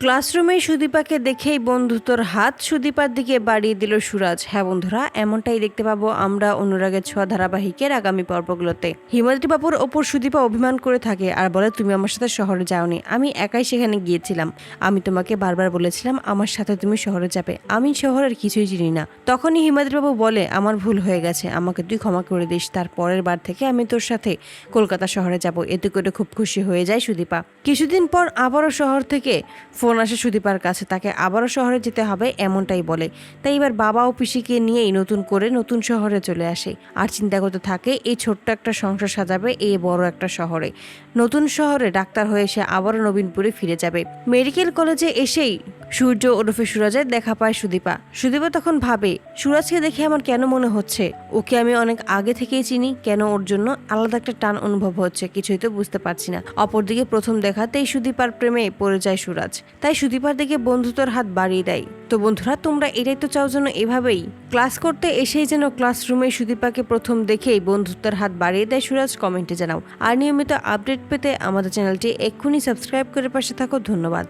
ক্লাসরুমে সুদীপাকে দেখেই বন্ধুত্বর হাত সুদীপার দিকে বাড়িয়ে দিল সুরাজ। হ্যাঁ বন্ধুরা, এমনটাই দেখতে পাবো আমরা অনুরাগের ছোঁয়া ধারাবাহিকের আগামী পর্বগুলোতে। হিমাদ্রি বাবুর ওপর সুদীপা অভিমান করে থাকে আর বলে, তুমি আমার সাথে শহরে যাওনি। আমি একাই সেখানে গিয়েছিলাম। আমি তোমাকে বারবার বলেছিলাম, আমার সাথে তুমি শহরে যাবে। আমি শহরের কিছুই চিনি না। তখনই হিমাদ্রি বাবু বলে, আমার ভুল হয়ে গেছে, আমাকে তুই ক্ষমা করে দিস। তার পরের বার থেকে আমি তোর সাথে কলকাতা শহরে যাব। এতে করে খুব খুশি হয়ে যায় সুদীপা। কিছুদিন পর আবারও শহর থেকে ফোন আসে সুদীপার কাছে, তাকে আবারও শহরে যেতে হবে এমনটাই বলে। তাই এবার বাবা ও পিসিকে নিয়েই নতুন করে নতুন শহরে চলে আসে। আর চিন্তা করতে থাকে, এই ছোট্ট একটা সংসার সাজাবে এই বড় একটা শহরে। নতুন শহরে ডাক্তার হয়ে সে আবারও নবীনপুরে ফিরে যাবে। মেডিকেল কলেজে এসেই সূর্য ওরফে সুরাজের দেখা পায় সুদীপা। সুদীপা তখন ভাবে, সুরাজকে দেখে আমার কেন মনে হচ্ছে? ওকে আমি অনেক আগে থেকেই চিনি, কেন ওর জন্য আলাদা একটা টান অনুভব হচ্ছে কিছুই তো বুঝতে পারছি না। অপরদিকে প্রথম দেখাতেই সুদীপার প্রেমে পড়ে যায় সুরাজ। তাই সুদীপার দিকে বন্ধুত্বর হাত বাড়িয়ে দেয়। তো বন্ধুরা, তোমরা এটাই তো চাও যেন এভাবেই? ক্লাস করতে এসেই যেন ক্লাসরুমে সুদীপাকে প্রথম দেখেই বন্ধুত্বের হাত বাড়িয়ে দেয় সুরাজ, কমেন্টে জানাও। আর নিয়মিত আপডেট পেতে আমাদের চ্যানেলটি এক্ষুনি সাবস্ক্রাইব করে পাশে থাকো, ধন্যবাদ।